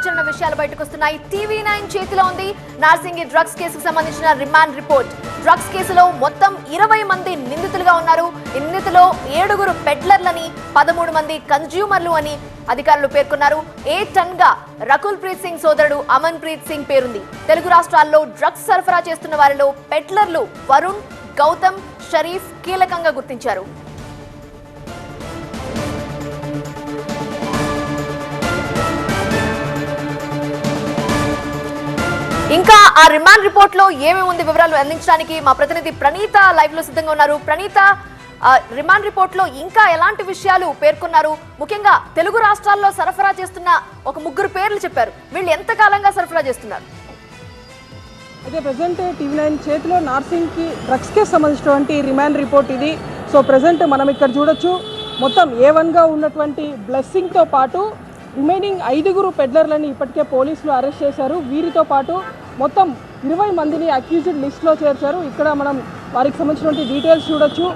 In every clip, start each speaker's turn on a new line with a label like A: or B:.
A: సంచలన విషయాలు బయటకు వస్తున్నాయి టీవీ నైన్ చేతిలో ఉంది. నార్సింగి డ్రగ్స్ కేసుకు సంబంధించిన రిమాండ్ రిపోర్ట్. డ్రగ్స్ కేసులో మొత్తం ఇరవై మంది నిందితులుగా ఉన్నారు. నిందితులో ఏడుగురు పెడ్లర్లని పదమూడు మంది కన్జ్యూమర్లు అని అధికారులు పేర్కొన్నారు. ఏ టన్గా రకుల్ ప్రీత్ సింగ్ సోదరుడు అమన్ ప్రీత్ సింగ్ పేరుంది. తెలుగు రాష్ట్రాల్లో డ్రగ్స్ సరఫరా చేస్తున్న వారిలో పెట్లర్లు వరుణ్ గౌతమ్ షరీఫ్ కీలకంగా గుర్తించారు. ఇంకా ఆ రిమాండ్ రిపోర్ట్లో ఏమేమి ఉంది వివరాలు అందించడానికి మా ప్రతినిధి ప్రణీత లైవ్లో సిద్ధంగా ఉన్నారు. ప్రణీత రిమాండ్ రిపోర్ట్లో ఇంకా ఎలాంటి విషయాలు పేర్కొన్నారు? ముఖ్యంగా తెలుగు రాష్ట్రాల్లో సరఫరా చేస్తున్న ఒక ముగ్గురు పేర్లు చెప్పారు. వీళ్ళు ఎంత కాలంగా సరఫరా చేస్తున్నారు?
B: అయితే ప్రజెంట్ టీవీ నైన్ చేతిలో నార్సింగ్కి డ్రగ్స్ సంబంధించినటువంటి రిమాండ్ రిపోర్ట్ ఇది. సో ప్రజెంట్ మనం ఇక్కడ చూడొచ్చు. మొత్తం ఏ వన్గా ఉన్నటువంటి బ్లెస్సింగ్తో పాటు రిమైనింగ్ ఐదుగురు పెడ్లర్లని ఇప్పటికే పోలీసులు అరెస్ట్ చేశారు. వీరితో పాటు మొత్తం ఇరవై మందిని అక్యూజ్డ్ లిస్ట్లో చేర్చారు. ఇక్కడ మనం వారికి సంబంధించినటువంటి డీటెయిల్స్ చూడొచ్చు.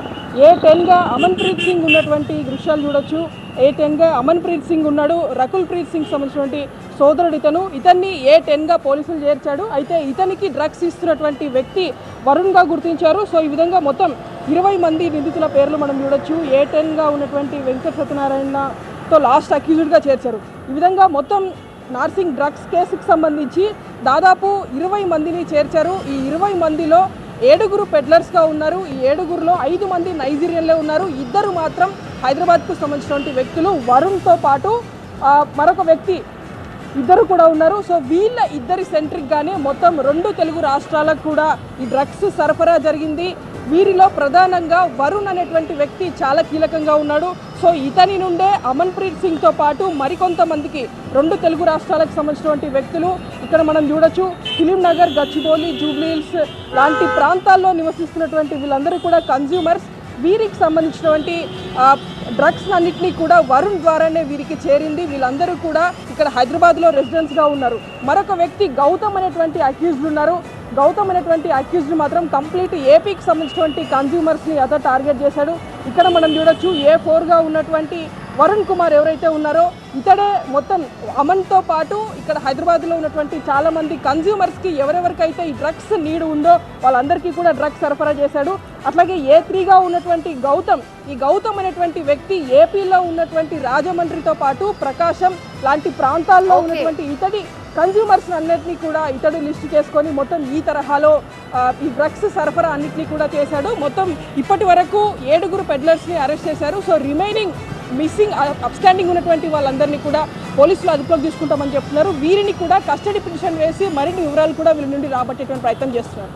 B: ఏ టెన్గా అమన్ప్రీత్ సింగ్ ఉన్నటువంటి దృశ్యాలు చూడొచ్చు. ఏ టెన్గా అమన్ప్రీత్ సింగ్ ఉన్నాడు. రకుల్ ప్రీత్ సింగ్ సంబంధించినటువంటి సోదరుడు ఇతను. ఇతన్ని ఏ టెన్గా పోలీసులు చేర్చాడు. అయితే ఇతనికి డ్రగ్స్ ఇస్తున్నటువంటి వ్యక్తి వరుణ్గా గుర్తించారు. సో ఈ విధంగా మొత్తం ఇరవై మంది నిందితుల పేర్లు మనం చూడొచ్చు. ఏ టెన్గా ఉన్నటువంటి వెంకట సత్యనారాయణతో లాస్ట్ అక్యూజ్డ్గా చేర్చారు. ఈ విధంగా మొత్తం నార్సింగ్ డ్రగ్స్ కేసుకు సంబంధించి దాదాపు ఇరవై మందిని చేర్చారు. ఈ ఇరవై మందిలో ఏడుగురు పెడ్లర్స్గా ఉన్నారు. ఈ ఏడుగురులో ఐదు మంది నైజీరియన్లే ఉన్నారు. ఇద్దరు మాత్రం హైదరాబాద్కు సంబంధించినటువంటి వ్యక్తులు. వరుణ్తో పాటు మరొక వ్యక్తి ఇద్దరు కూడా ఉన్నారు. సో వీళ్ళ ఇద్దరి సెంట్రిక్గానే మొత్తం రెండు తెలుగు రాష్ట్రాలకు కూడా ఈ డ్రగ్స్ సరఫరా జరిగింది. వీరిలో ప్రధానంగా వరుణ్ అనేటువంటి వ్యక్తి చాలా కీలకంగా ఉన్నాడు. సో ఇతని నుండే అమన్ ప్రీత్ సింగ్తో పాటు మరికొంతమందికి రెండు తెలుగు రాష్ట్రాలకు సంబంధించినటువంటి వ్యక్తులు ఇక్కడ మనం చూడొచ్చు. ఫిలిం నగర్ గచ్చిబౌలి జూబ్లీహిల్స్ లాంటి ప్రాంతాల్లో నివసిస్తున్నటువంటి వీళ్ళందరూ కూడా కన్జ్యూమర్స్ వీరికి సంబంధించినటువంటి డ్రగ్స్ అన్నింటినీ కూడా వరుణ్ ద్వారానే వీరికి చేరింది. వీళ్ళందరూ కూడా ఇక్కడ హైదరాబాద్లో రెసిడెన్స్గా ఉన్నారు. మరొక వ్యక్తి గౌతమ్ అనేటువంటి అక్యూజ్డ్ ఉన్నారు. గౌతమ్ అనేటువంటి అక్యూజ్డ్ మాత్రం కంప్లీట్ ఏపీకి సంబంధించినటువంటి కన్జ్యూమర్స్ని అత టార్గెట్ చేశాడు ఇక్కడ మనం చూడొచ్చు ఏ ఫోర్గా ఉన్నటువంటి వరుణ్ కుమార్ ఎవరైతే ఉన్నారో ఇతడే మొత్తం అమన్తో పాటు ఇక్కడ హైదరాబాద్లో ఉన్నటువంటి చాలా మంది కన్జ్యూమర్స్కి ఎవరెవరికైతే ఈ డ్రగ్స్ నీడ్ ఉందో వాళ్ళందరికీ కూడా డ్రగ్స్ సరఫరా చేశాడు అట్లాగే ఏ త్రీగా ఉన్నటువంటి గౌతమ్ ఈ గౌతమ్ అనేటువంటి వ్యక్తి ఏపీలో ఉన్నటువంటి రాజమండ్రితో పాటు ప్రకాశం లాంటి ప్రాంతాల్లో. ఉన్నటువంటి ఇతడి కన్జ్యూమర్స్ అన్నిటినీ కూడా ఇతడు లిస్ట్ చేసుకొని మొత్తం ఈ తరహాలో ఈ డ్రగ్స్ సరఫరా అన్నింటినీ కూడా చేశాడు. మొత్తం ఇప్పటి వరకు ఏడుగురు పెడ్లర్స్ని అరెస్ట్ చేశారు. సో రిమైనింగ్ మిస్సింగ్ అప్స్టాండింగ్ ఉన్నటువంటి వాళ్ళందరినీ కూడా పోలీసులు అదుపులోకి తీసుకుంటామని చెప్తున్నారు. వీరిని కూడా కస్టడీ పిటిషన్ వేసి మరిన్ని వివరాలు కూడా వీళ్ళ నుండి రాబట్టేటువంటి ప్రయత్నం చేస్తున్నారు.